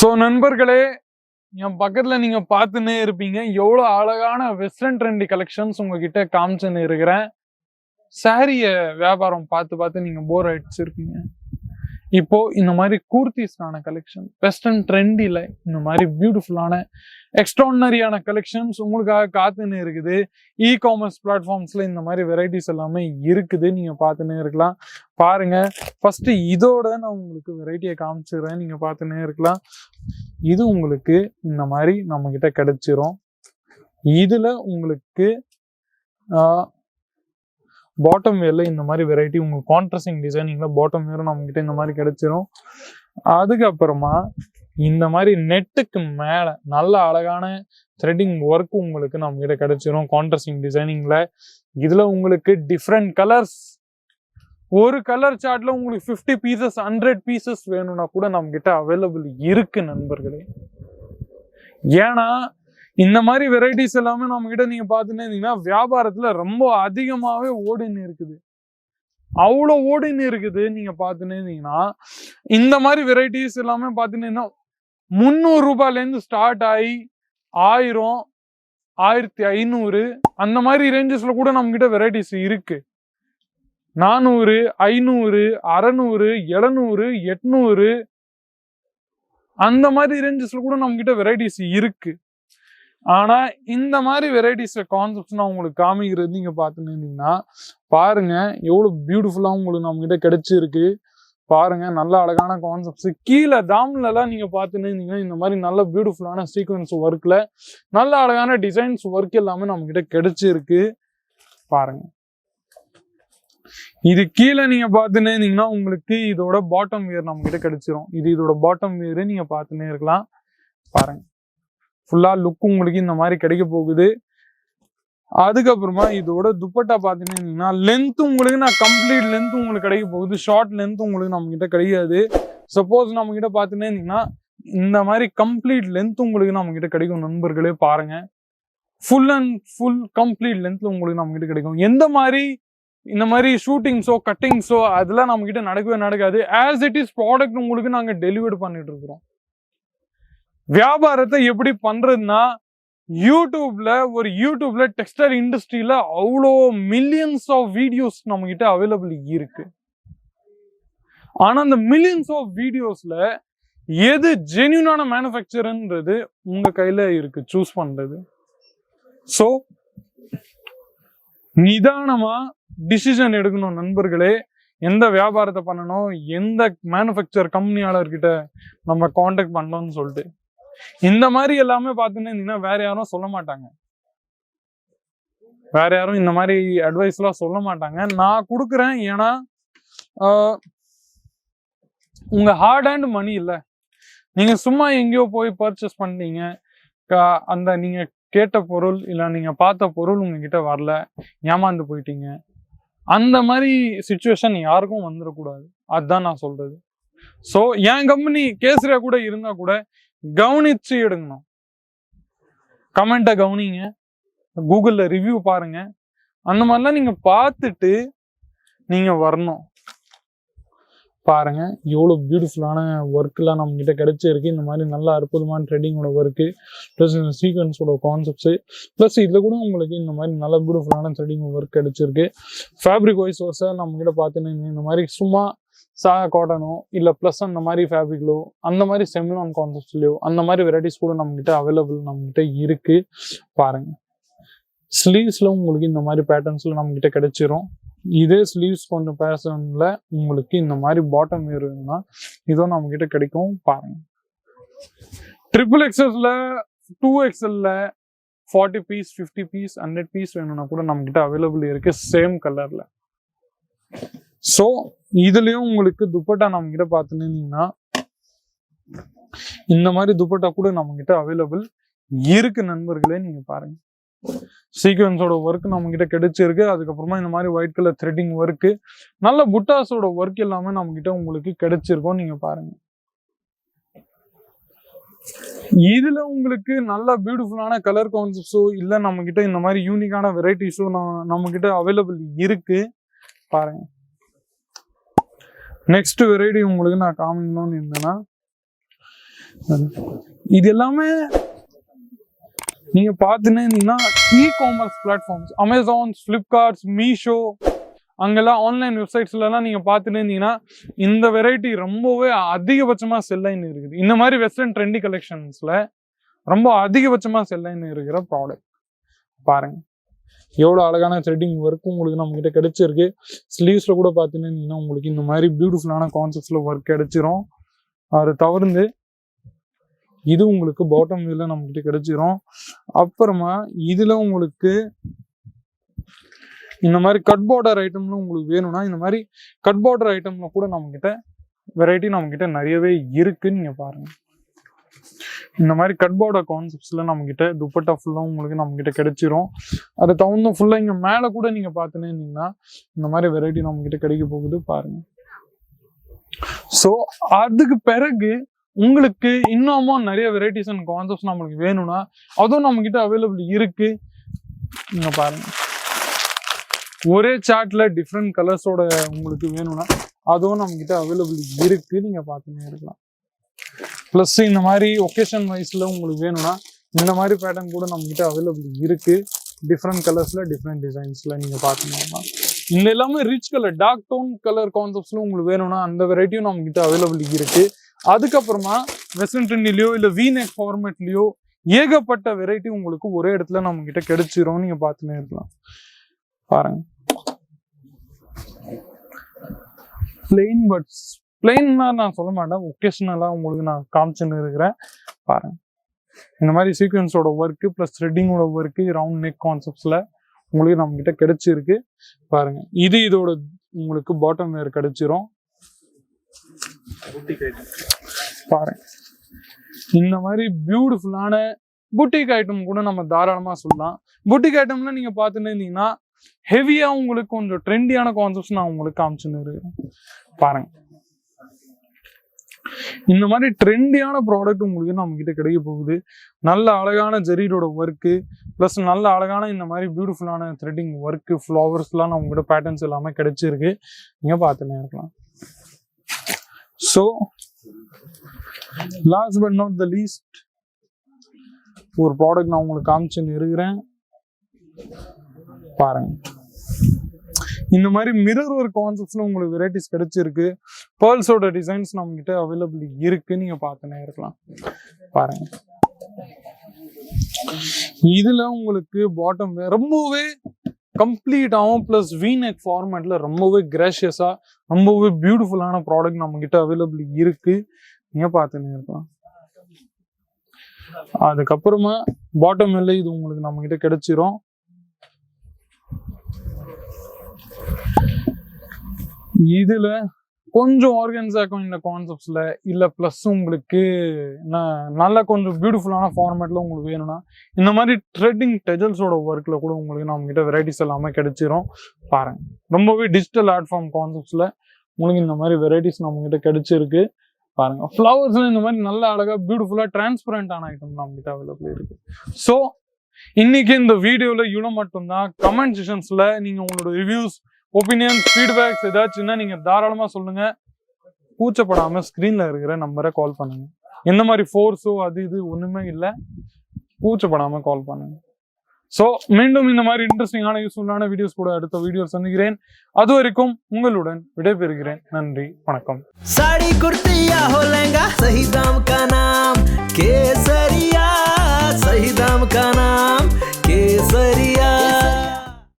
So நண்பர்களே என் பக்கத்துல நீங்க பார்த்துன்னே இருப்பீங்க. எவ்வளோ அழகான வெஸ்டர்ன் ட்ரெண்டி கலெக்ஷன்ஸ் உங்ககிட்ட காமிச்சுன்னு இருக்கிறேன். சாரியை வியாபாரம் பார்த்து பார்த்து நீங்க போர் அடிச்சிருப்பீங்க இப்போ இந்த மாதிரி கூர்த்திஸ்க்கான கலெக்ஷன் வெஸ்டர்ன் ட்ரெண்டில் இந்த மாதிரி பியூட்டிஃபுல்லான எக்ஸ்ட்ரானரியான கலெக்ஷன்ஸ் உங்களுக்காக காத்துன்னு இருக்குது. இ காமர்ஸ் பிளாட்ஃபார்ம்ஸில் இந்த மாதிரி வெரைட்டிஸ் எல்லாமே இருக்குது. நீங்கள் பார்த்துன்னே இருக்கலாம். பாருங்கள் ஃபஸ்ட்டு இதோட நான் உங்களுக்கு வெரைட்டியை காமிச்சிடுறேன். நீங்கள் பார்த்துன்னே இருக்கலாம். இது உங்களுக்கு இந்த மாதிரி நம்மக்கிட்ட கிடச்சிரும். இதில் உங்களுக்கு பாட்டம் வேர்ல இந்த மாதிரி வெரைட்டி உங்களுக்கு கான்ட்ரஸ்டிங் டிசைனிங்ல பாட்டம் வேரும் நம்ம கிட்ட இந்த மாதிரி கிடைச்சிரும். அதுக்கப்புறமா இந்த மாதிரி நெட்டுக்கு மேல நல்ல அழகான த்ரெட்டிங் ஒர்க் உங்களுக்கு நம்ம கிட்ட கிடைச்சிரும் கான்ட்ரஸ்டிங் டிசைனிங்ல இதுல உங்களுக்கு டிஃப்ரெண்ட் கலர்ஸ் ஒரு கலர் சார்ட்ல உங்களுக்கு 50 பீசஸ் ஹண்ட்ரட் பீசஸ் வேணும்னா கூட நம்ம கிட்ட அவைலபிள் இருக்கு நண்பர்களே. ஏன்னா இந்த மாதிரி வெரைட்டிஸ் எல்லாமே நம்ம கிட்ட நீங்க பாத்துன்னு இருந்தீங்கன்னா வியாபாரத்துல ரொம்ப அதிகமாவே ஓடின்னு இருக்குது. அவ்வளோ ஓடின்னு இருக்குது நீங்க பாத்துன்னு இருந்தீங்கன்னா இந்த மாதிரி வெரைட்டிஸ் எல்லாமே பாத்தீங்கன்னா முந்நூறு ரூபாயில இருந்து ஸ்டார்ட் ஆகி ஆயிரம் ஆயிரத்தி ஐநூறு அந்த மாதிரி ரேஞ்சஸ்ல கூட நம்ம கிட்ட வெரைட்டிஸ் இருக்கு. நானூறு ஐநூறு அறநூறு எழுநூறு எட்நூறு அந்த மாதிரி ரேஞ்சஸ்ல கூட நம்ம கிட்ட வெரைட்டிஸ் இருக்கு. ஆனா இந்த மாதிரி வெரைட்டிஸ் கான்செப்ட்ஸ் நான் உங்களுக்கு காமிக்கிறது நீங்க பார்த்துன்னு இருந்தீங்கன்னா பாருங்க எவ்வளவு பியூட்டிஃபுல்லா உங்களுக்கு நம்ம கிட்ட கிடைச்சிருக்கு. பாருங்க நல்ல அழகான கான்செப்ட்ஸ் கீழே தாம்ல எல்லாம் நீங்க பார்த்துன்னு இருந்தீங்கன்னா இந்த மாதிரி நல்ல பியூட்டிஃபுல்லான சீக்வன்ஸ் ஒர்க்ல நல்ல அழகான டிசைன்ஸ் ஒர்க் எல்லாமே நம்ம கிட்ட கிடைச்சிருக்கு. பாருங்க. இது கீழே நீங்க பார்த்துன்னே இருந்தீங்கன்னா உங்களுக்கு இதோட பாட்டம் வியர் நம்ம கிட்ட கிடைச்சிரும். இது இதோட பாட்டம் வியர் நீங்க பார்த்துன்னே இருக்கலாம். பாருங்க. ஃபுல்லாக லுக்கு உங்களுக்கு இந்த மாதிரி கிடைக்க போகுது. அதுக்கப்புறமா இதோட துப்பட்டா பார்த்தீங்கன்னா லென்த் உங்களுக்கு நான் கம்ப்ளீட் லென்த் உங்களுக்கு கிடைக்க போகுது. ஷார்ட் லென்த் உங்களுக்கு நம்ம கிட்ட கிடைக்காது. சப்போஸ் நம்ம கிட்ட இந்த மாதிரி கம்ப்ளீட் லென்த் உங்களுக்கு நம்ம கிட்ட கிடைக்கும் நண்பர்களே பாருங்க. ஃபுல் அண்ட் ஃபுல் கம்ப்ளீட் லென்த்ல உங்களுக்கு நம்ம கிட்ட கிடைக்கும். எந்த மாதிரி இந்த மாதிரி ஷூட்டிங்ஸோ கட்டிங்ஸோ அதெல்லாம் நம்ம கிட்ட நடக்கவே நடக்காது. ஆஸ் இட் இஸ் ப்ராடக்ட் உங்களுக்கு நாங்கள் டெலிவரி பண்ணிட்டு இருக்கிறோம். வியாபாரத்தை எப்படி பண்றதுன்னா யூடியூப்ல ஒரு யூடியூப்ல டெக்ஸ்டைல் இண்டஸ்ட்ரியில அவ்வளோ மில்லியன்ஸ் ஆஃப் வீடியோஸ் நம்ம கிட்ட அவைலபிள் இருக்கு. ஆனா அந்த மில்லியன்ஸ் ஆஃப் வீடியோஸ்ல எது ஜென்யூனான மேனுஃபேக்சர்ன்றது உங்க கையில இருக்கு சூஸ் பண்றது. ஸோ நிதானமா டிசிஷன் எடுக்கணும் நண்பர்களே. எந்த வியாபாரத்தை பண்ணணும் எந்த மேனுஃபேக்சர் கம்பெனியாளர்கிட்ட நம்ம காண்டாக்ட் பண்ணணும்னு சொல்லிட்டு. இந்த மாதிரி எல்லாமே பார்த்துன்னு இருந்தீங்கன்னா வேற யாரும் சொல்ல மாட்டாங்க. வேற யாரும் இந்த மாதிரி அட்வைஸ் எல்லாம் சொல்ல மாட்டாங்க. நான் கொடுக்குறேன் ஏன்னா ஆஹ், உங்க ஹார்ட் அண்ட் மணி இல்ல. நீங்க சும்மா எங்கேயோ போய் பர்ச்சேஸ் பண்ணீங்க அந்த நீங்க கேட்ட பொருள் இல்ல நீங்க பார்த்த பொருள் உங்ககிட்ட வரல ஏமாந்து போயிட்டீங்க. அந்த மாதிரி சுச்சுவேஷன் யாருக்கும் வந்துடக்கூடாது அதுதான் நான் சொல்றது. ஸோ என் கம்பெனி கேசரியா கூட இருந்தா கூட கவனிச்சு எடுங்கணும் கமெண்ட்டை கவனிங்க. கூகுள்ல ரிவ்யூ பாருங்க. அந்த மாதிரிலாம் நீங்க பார்த்துட்டு நீங்க வரணும். பாருங்க எவ்வளோ பியூட்டிஃபுல்லான ஒர்க்லாம் நம்ம கிட்ட கிடைச்சிருக்கு. இந்த மாதிரி நல்ல அற்புதமான ட்ரெடிங்கோட ஒர்க்கு ப்ளஸ் இந்த சீக்வன்ஸோட கான்செப்ட்ஸு ப்ளஸ் இதில் கூட உங்களுக்கு இந்த மாதிரி நல்ல பியூட்டிஃபுல்லான த்ரெடிங் ஒர்க் கிடைச்சிருக்கு. ஃபேப்ரிக் வைஸ் வர்ஸாக நம்ம கிட்ட பார்த்தீங்கன்னா இந்த மாதிரி சும்மா சா காட்டனோ இல்லை ப்ளஸ் அந்த மாதிரி ஃபேப்ரிக்லோ அந்த மாதிரி செமிலான் கான்செப்ட்ஸ்லையோ அந்த மாதிரி வெரைட்டிஸ் கூட நம்மகிட்ட அவைலபிள் நம்மகிட்ட இருக்கு பாருங்க. ஸ்லீவ்ஸில் உங்களுக்கு இந்த மாதிரி பேட்டர்ன்ஸில் நம்ம கிட்ட கிடைச்சிரும். இதே ஸ்லீவ்ஸ் கொஞ்சம் பேஷன்ல உங்களுக்கு இந்த மாதிரி பாட்டம் வேறுனா இதுவும் நம்ம கிட்ட கிடைக்கும் பாருங்க. ட்ரிபிள் எக்ஸல்ல two எக்ஸல்ல forty piece fifty piece hundred piece வேணும்னா கூட நம்ம கிட்ட அவைலபிள் இருக்கு சேம் கலரில் ஸோ இதுலயும் உங்களுக்கு துப்பட்டா நம்ம கிட்ட பார்த்துனீங்கன்னா இந்த மாதிரி துப்பட்டா கூட நம்ம கிட்ட அவைலபிள் இருக்கு நண்பர்களே நீங்க பாருங்க. சீக்வன்ஸோட ஒர்க் நம்ம கிட்ட கிடைச்சிருக்கு. அதுக்கப்புறமா இந்த மாதிரி ஒயிட் கலர் த்ரெட்டிங் ஒர்க்கு நல்ல புட்டாஸோட ஒர்க் எல்லாமே நம்ம கிட்ட உங்களுக்கு கிடைச்சிருக்கும் நீங்க பாருங்க. இதுல உங்களுக்கு நல்ல பியூட்டிஃபுல்லான கலர் கான்செப்ட்ஸோ இல்ல நம்ம கிட்ட இந்த மாதிரி யூனிக்கான வெரைட்டிஸோ நம்ம கிட்ட அவைலபிள் இருக்கு பாருங்க. நெக்ஸ்ட் வெரைட்டி உங்களுக்கு நான் காமிக்கணும்னு இருந்தேன்னா இது எல்லாமே நீங்க பார்த்துன்னு இருந்தீங்கன்னா e commerce platforms Amazons Flipkarts Meesho அங்கெல்லாம் ஆன்லைன் வெப்சைட்ஸ்லாம் நீங்க பார்த்துட்டு இருந்தீங்கன்னா இந்த வெரைட்டி ரொம்பவே அதிகபட்சமா செல்லைன் இருக்குது. இந்த மாதிரி வெஸ்டர்ன் ட்ரெண்டி கலெக்ஷன்ஸ்ல ரொம்ப அதிகபட்சமா செல்லைன் இருக்கிற ப்ராடக்ட் பாருங்க. எவ்வளோ அழகான த்ரெட்டிங் ஒர்க்கும் உங்களுக்கு நம்மக்கிட்ட கிடச்சிருக்கு. கிடைச்சிருக்கு கூட பார்த்தீங்கன்னா உங்களுக்கு இந்த மாதிரி பியூட்டிஃபுல்லான கான்செப்ட்ஸில் ஒர்க் கிடைச்சிரும். அதை தவிர்த்து இது உங்களுக்கு பாட்டம் வியூவில் நம்ம கிட்ட கிடைச்சிரும். அப்புறமா இதில் உங்களுக்கு இந்த மாதிரி கட் பார்டர் ஐட்டம்ல உங்களுக்கு வேணும்னா இந்த மாதிரி கட் பார்டர் ஐட்டம்ல கூட நம்மக்கிட்ட வெரைட்டி நம்ம நிறையவே இருக்குன்னு நீங்கள் பாருங்கள் இந்த மாதிரி கட் பார்டர் கான்செப்ட்ஸ்ல நம்ம கிட்ட துப்பட்டா ஃபுல்லா உங்களுக்கு நம்ம கிட்ட கிடைச்சிரும். அதை தகுந்த ஃபுல்லா இங்க மேல கூட நீங்க பார்த்துனே இருந்தீங்கன்னா இந்த மாதிரி வெரைட்டி நம்ம கிட்ட கிடைக்க போகுது பாருங்க. ஸோ அதுக்கு பிறகு உங்களுக்கு இன்னமும் நிறைய வெரைட்டிஸ் அண்ட் கான்செப்ட்ஸ் நம்மளுக்கு வேணும்னா அதுவும் நம்ம கிட்ட அவைலபிள் இருக்கு. நீங்க பாருங்க. ஒரே சார்ட்டில் டிஃப்ரெண்ட் கலர்ஸோட உங்களுக்கு வேணும்னா அதுவும் நம்ம கிட்ட அவைலபிள் இருக்கு. நீங்க பார்த்துன்னே இருக்கலாம் ப்ளஸ் இந்த மாதிரி ஒகேஷன் வைஸ்ல உங்களுக்கு வேணும்னா இந்த மாதிரி பேட்டர்ன் கூட நம்ம கிட்ட அவைலபிள் இருக்கு டிஃப்ரெண்ட் கலர்ஸ்ல டிஃப்ரெண்ட் டிசைன்ஸ்ல நீங்க பாத்தீங்கன்னா இந்த எல்லாமே rich colour dark tone colour கான்செப்ட்ஸ்ல உங்களுக்கு வேணும்னா அந்த வெரைட்டியும் நம்ம கிட்ட அவைலபிள் இருக்கு. அதுக்கப்புறமா வெஸ்டர்ன் ட்ரெண்டிலையோ இல்ல வீநெக் ஃபார்மேட்லயோ ஏகப்பட்ட வெரைட்டி உங்களுக்கு ஒரே இடத்துல நம்ம கிட்ட கிடைச்சிரும் நீங்க பார்த்துனே இருக்கலாம். பாருங்க. பிளெயின் பட்ஸ் பிளெயின்னா நான் சொல்ல மாட்டேன். ஒகேஷனலாக உங்களுக்கு நான் காமிச்சுன்னு இருக்கிறேன். பாருங்க. இந்த மாதிரி சீக்வன்ஸோட ஒர்க்கு ப்ளஸ் த்ரெட்டிங்கோட ஒர்க்கு ரவுண்ட் நெக் கான்செப்ட்ஸில் உங்களுக்கு நம்ம கிட்ட கிடைச்சிருக்கு. பாருங்க. இது இதோட உங்களுக்கு பாட்டம் வேர் கிடைச்சிரும். பாருங்க. இந்த மாதிரி பியூட்டிஃபுல்லான புட்டிக் ஐட்டம் கூட நம்ம தாராளமா சொல்லலாம். புட்டிக் ஐட்டம்ல நீங்க பார்த்துன்னு இருந்தீங்கன்னா ஹெவியா உங்களுக்கு கொஞ்சம் ட்ரெண்டியான கான்செப்ட்ஸ் நான் உங்களுக்கு காமிச்சுன்னு இருக்கேன் பாருங்க. இந்த மாதிரி ட்ரெண்டியான ப்ராடக்ட் உங்களுக்கு நம்ம கிட்ட கிடைக்க போகுது. நல்ல அழகான ஜெரீடோட ஒர்க்கு ப்ளஸ் நல்ல அழகான இந்த மாதிரி பியூட்டிஃபுல்லான த்ரெட்டிங் ஒர்க்கு ஃப்ளவர்ஸ்லாம் நம்ம கிட்ட பேட்டர்ன்ஸ் எல்லாமே கிடைச்சிருக்கு. நீங்க பார்த்துனே இருக்கலாம் so last but not the least ஒரு ப்ராடக்ட் நான் உங்களுக்கு காமிச்சுன்னு இருக்கிறேன் பாருங்க. இந்த மாதிரி மிரர் ஒரு கான்செப்ட்ஸ்ல உங்களுக்கு வெரைட்டிஸ் கிடைச்சிருக்கு. பேர்ல்ஸோட டிசைன்ஸ் நம்ம கிட்ட அவைலபிள் இருக்கு. நீங்க பார்த்துனே இருக்கலாம் பாருங்க. இதுல உங்களுக்கு பாட்டம் ரொம்பவே கம்ப்ளீட்டாகவும் ப்ளஸ் வீநெக் ஃபார்மேட்ல ரொம்பவே கிராஷியஸா ரொம்பவே பியூட்டிஃபுல்லான ப்ராடக்ட் நம்ம கிட்ட அவைலபிள் இருக்கு. நீங்க பார்த்துன்னு இருக்கலாம் அதுக்கப்புறமா பாட்டம் இல்லை இது உங்களுக்கு நம்ம கிட்ட கிடைச்சிரும். இதுல கொஞ்சம் ஆர்கன்ஸா இருக்கும் இந்த கான்செப்ட்ஸ்ல இல்ல பிளஸ் உங்களுக்கு என்ன நல்ல கொஞ்சம் பியூட்டிஃபுல்லான ஃபார்மேட்ல உங்களுக்கு வேணும்னா இந்த மாதிரி த்ரெட்டிங் டெஜல்ஸோட ஒர்க்ல கூட உங்களுக்கு நம்ம கிட்ட வெரைட்டிஸ் எல்லாமே கிடைச்சிரும். பாருங்க. ரொம்பவே டிஜிட்டல் ஆர்ட் ஃபார்ம் கான்செப்ட்ஸ்ல உங்களுக்கு இந்த மாதிரி வெரைட்டிஸ் நம்ம கிட்ட கிடைச்சிருக்கு. பாருங்க. ஃப்ளவர்ஸ்ல இந்த மாதிரி நல்ல அழகா பியூட்டிஃபுல்லா டிரான்ஸ்பரண்டான ஐட்டம் நம்ம கிட்ட அவைலபிள் இருக்கு. ஸோ இன்னைக்கு இந்த வீடியோல இவ்வளோ மட்டும்தான். கமெண்ட் செஷன்ஸ்ல நீங்க உங்களோட ரிவ்யூஸ் ஒப்பீனியன்ஸ் ஃபீட்பேக்ஸ் ஏதாச்சும்னா நீங்க தாராளமா சொல்லுங்க. கூச்சப்படாம ஸ்க்ரீனில் இருக்கிற நம்பரை கால் பண்ணுங்க. எந்த மாதிரி ஃபோர்ஸோ அது இது ஒன்றுமே இல்லை. கூச்சப்படாம கால் பண்ணுங்க. ஸோ மீண்டும் இந்த மாதிரி இன்ட்ரெஸ்டிங்கான யூஸ்ஃபுல்லான வீடியோஸ் கூட அடுத்த வீடியோஸ் சந்திக்கிறேன். அது வரைக்கும் உங்களுடன் விடைபெறுகிறேன். நன்றி வணக்கம். சாடி குர்த்தியா ஹோலங்கா சஹிதாம் கா கேசரியா சஹிதாம் கா